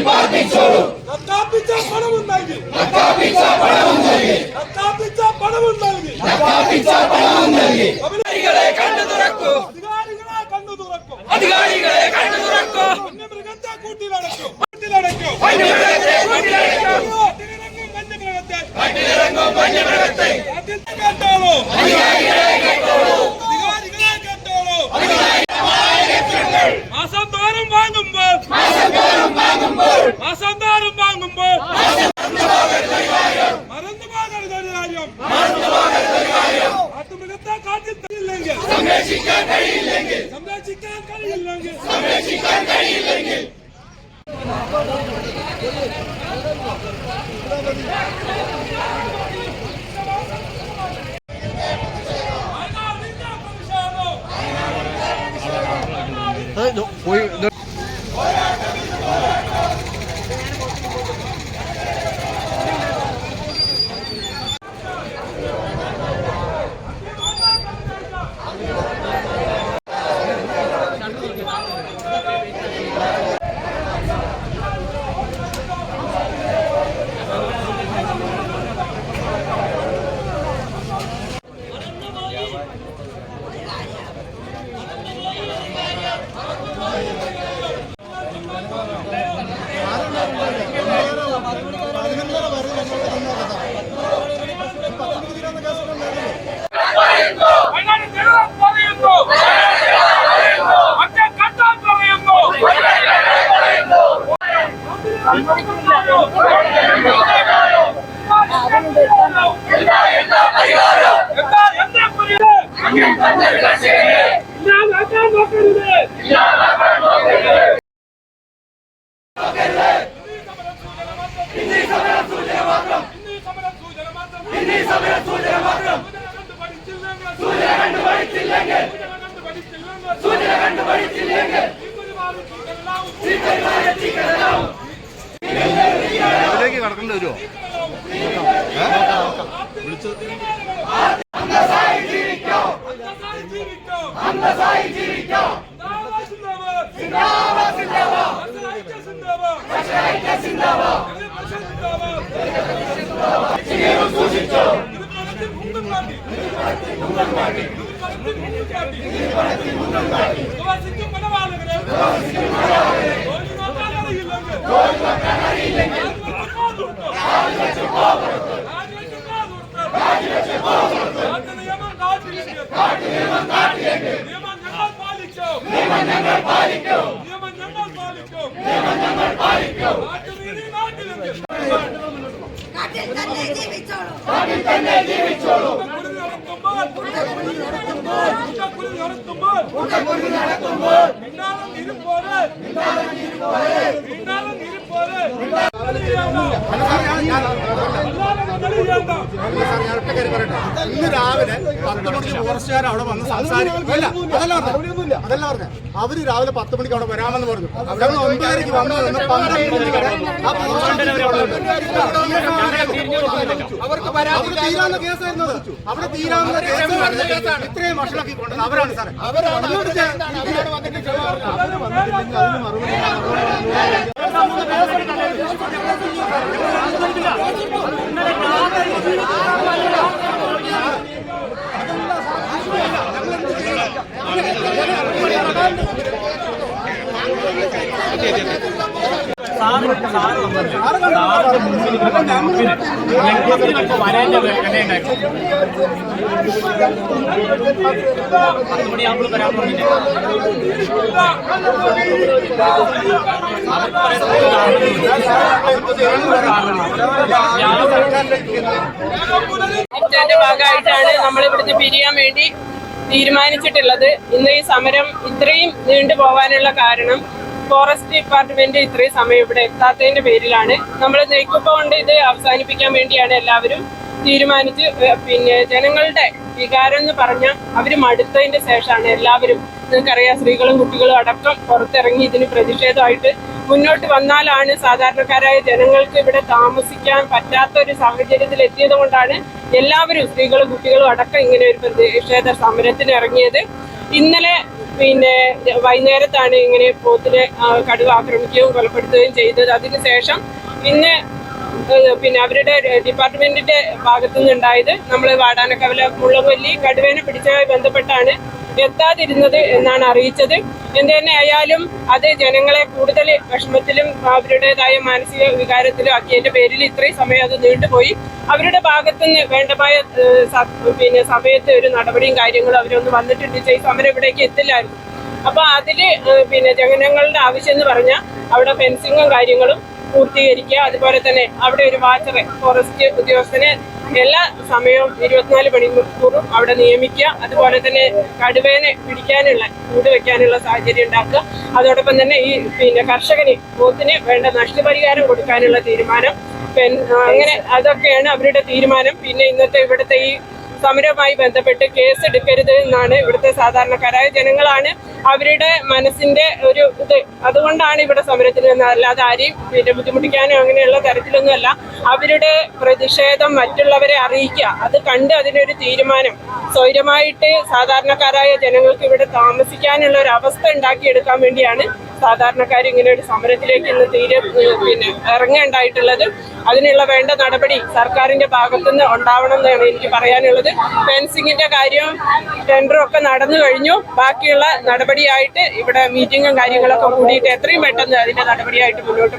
పాటించరు నక్కాపిచ్చా పడ ఉన్నది నక్కాపిచ్చా పడ ఉన్నది నక్కాపిచ్చా పడ ఉన్నది నక్కాపిచ్చా పడ ఉన్నది ಅಧಿಕಾರಿಗಳೇ ಕಣ್ಣು ದೂರಕ್ಕು ಅಧಿಕಾರಿಗಳೇ ಕಣ್ಣು ದೂರಕ್ಕು ಅಧಿಕಾರಿಗಳೇ ಕಣ್ಣು ದೂರಕ್ಕು ಮೃಗಂತೆ ಕೂಟಿಲಡಕ್ಕು ಕೂಟಿಲಡಕ್ಕು ಕೂಟಿಲಡಕ್ಕು ಮಂಜ ಮೃಗತ್ತೆ ಮಂಜ ಮೃಗತ್ತೆ ಅಧಿಕಾರಿಗಳೇ 哎，能回。സൂചന മാത്രം ഹിന്ദി സമരം ഇതിലേക്ക് കടക്കേണ്ടി വരുമോ അന്തസായി ജീവിക്കോ ഞങ്ങൾ പാലിക്കും നിയമം ഞങ്ങൾ പാലിക്കും നിയമം ഞങ്ങൾ പാലിക്കും നാട്ടുനീതി നാട്ടിലെങ്കിൽ കാട്ടിൽ തന്നെ ജീവിച്ചോളൂ കുറ്റക്കുഴി നടത്തുമ്പോൾ കുറ്റക്കുഴി നടത്തുമ്പോൾ മിണ്ടാളം ഇരുപ്പോരെ ഇന്ന് രാവിലെ പത്ത് മണിക്ക് ഫോറസ്റ്റുകാർ അവിടെ വന്ന് സംസാരിക്കും അല്ല അതല്ല അതല്ല പറഞ്ഞത് അവർ രാവിലെ പത്ത് മണിക്ക് അവിടെ വരാമെന്ന് പറഞ്ഞു ഞങ്ങൾ ഒമ്പതരക്ക് വന്നു നിന്ന് പന്ത്രണ്ട് മണി വരെ ആ ഫോറസ്റ്റുകാർ അവർക്ക് അവർ തീരാവുന്ന കേസായിരുന്നു. അവിടെ തീരാവുന്ന കേസ് ഇത്രയും വഷളാക്കി കൊണ്ടത് അവരാണ് സാറേ അവരാണ് ഇതിന്റെ ഭാഗമായിട്ടാണ് നമ്മൾ ഇവിടുന്ന് പിരിയാൻ വേണ്ടി തീരുമാനിച്ചിട്ടുള്ളത്. ഇന്ന് ഈ സമരം ഇത്രയും നീണ്ടു പോകാനുള്ള കാരണം ഫോറസ്റ്റ് ഡിപ്പാർട്ട്മെന്റ് ഇത്രയും സമയം ഇവിടെ എത്താത്തതിന്റെ പേരിലാണ് നമ്മൾ നെയ്ക്കുപ്പ കൊണ്ട് ഇത് അവസാനിപ്പിക്കാൻ വേണ്ടിയാണ് എല്ലാവരും തീരുമാനിച്ച് പിന്നെ ജനങ്ങളുടെ വികാരം എന്ന് പറഞ്ഞാൽ അവർ മടുത്തതിന്റെ ശേഷമാണ് എല്ലാവരും. നിങ്ങൾക്കറിയാം സ്ത്രീകളും കുട്ടികളും അടക്കം പുറത്തിറങ്ങി ഇതിന് പ്രതിഷേധമായിട്ട് മുന്നോട്ട് വന്നാലാണ് സാധാരണക്കാരായ ജനങ്ങൾക്ക് ഇവിടെ താമസിക്കാൻ പറ്റാത്ത ഒരു സാഹചര്യത്തിൽ എത്തിയത് കൊണ്ടാണ് എല്ലാവരും സ്ത്രീകളും കുട്ടികളും അടക്കം ഇങ്ങനെ ഒരു പ്രതിഷേധ സമരത്തിന് ഇറങ്ങിയത്. ഇന്നലെ പിന്നെ വൈകുന്നേരത്താണ് ഇങ്ങനെ പോത്തിനെ കടുവ ആക്രമിക്കുകയും കൊലപ്പെടുത്തുകയും ചെയ്തത്. ഇന്ന് പിന്നെ പിന്നെ അവരുടെ ഡിപ്പാർട്ട്മെന്റിന്റെ ഭാഗത്തു നിന്നുണ്ടായത് നമ്മൾ വാടാനക്കവല മുള്ളവല്ലി കടുവേനെ പിടിച്ചതുമായി ബന്ധപ്പെട്ടാണ് എത്താതിരുന്നത് എന്നാണ് അറിയിച്ചത്. എന്ത് തന്നെ ആയാലും അത് ജനങ്ങളെ കൂടുതൽ വിഷമത്തിലും അവരുടേതായ മാനസിക വികാരത്തിലും ആക്കിയതിന്റെ പേരിൽ ഇത്രയും സമയം അത് നീണ്ടുപോയി. അവരുടെ ഭാഗത്തുനിന്ന് വേണ്ടമായ പിന്നെ സമയത്ത് ഒരു നടപടിയും കാര്യങ്ങളും അവരൊന്നും വന്നിട്ടുണ്ട്. ഈ സമരം ഇവിടേക്ക് എത്തില്ലായിരുന്നു. അപ്പൊ അതിൽ പിന്നെ ജനങ്ങളുടെ ആവശ്യം എന്ന് പറഞ്ഞാൽ അവിടെ ഫെൻസിങ്ങും കാര്യങ്ങളും പൂർത്തീകരിക്കുക. അതുപോലെ തന്നെ അവിടെ ഒരു വാച്ചറെ ഫോറസ്റ്റ് ഉദ്യോഗസ്ഥനെ എല്ലാ സമയവും ഇരുപത്തിനാല് മണിക്കൂറും അവിടെ നിയമിക്കുക. അതുപോലെ തന്നെ കടുവേനെ പിടിക്കാനുള്ള കൂട് വെക്കാനുള്ള സാഹചര്യം ഉണ്ടാക്കുക. അതോടൊപ്പം തന്നെ ഈ പിന്നെ കർഷകന് പോത്തിന് വേണ്ട നഷ്ടപരിഹാരം കൊടുക്കാനുള്ള തീരുമാനം. അങ്ങനെ അതൊക്കെയാണ് അവരുടെ തീരുമാനം. പിന്നെ ഇന്നത്തെ ഇവിടുത്തെ ഈ സമരവുമായി ബന്ധപ്പെട്ട് കേസ് എടുക്കരുത് എന്നാണ് ഇവിടുത്തെ സാധാരണക്കാരായ ജനങ്ങളാണ് അവരുടെ മനസ്സിന്റെ ഒരു ഇത്. അതുകൊണ്ടാണ് ഇവിടെ സമരത്തിൽ നിന്ന് അല്ലാതെ ആരെയും പിന്നെ ബുദ്ധിമുട്ടിക്കാനോ അങ്ങനെയുള്ള തരത്തിലൊന്നുമല്ല. അവരുടെ പ്രതിഷേധം മറ്റുള്ളവരെ അറിയിക്കുക. അത് കണ്ട് അതിനൊരു തീരുമാനം. സ്വൈരമായിട്ട് സാധാരണക്കാരായ ജനങ്ങൾക്ക് ഇവിടെ താമസിക്കാനുള്ള ഒരു അവസ്ഥ ഉണ്ടാക്കിയെടുക്കാൻ വേണ്ടിയാണ് സാധാരണക്കാർ ഇങ്ങനെ ഒരു സമരത്തിലേക്ക് ഇന്ന് തീരെ പിന്നെ ഇറങ്ങേണ്ടായിട്ടുള്ളത്. അതിനുള്ള വേണ്ട നടപടി സർക്കാരിന്റെ ഭാഗത്തുനിന്ന് ഉണ്ടാവണം എന്നാണ് എനിക്ക് പറയാനുള്ളത്. ഫെൻസിങ്ങിന്റെ കാര്യവും ടെൻഡറും ഒക്കെ നടന്നു കഴിഞ്ഞു. ബാക്കിയുള്ള നടപടിയായിട്ട് ഇവിടെ മീറ്റിങ്ങും കാര്യങ്ങളൊക്കെ കൂടിയിട്ട് എത്രയും പെട്ടെന്ന് അതിന്റെ നടപടിയായിട്ട് മുന്നോട്ട്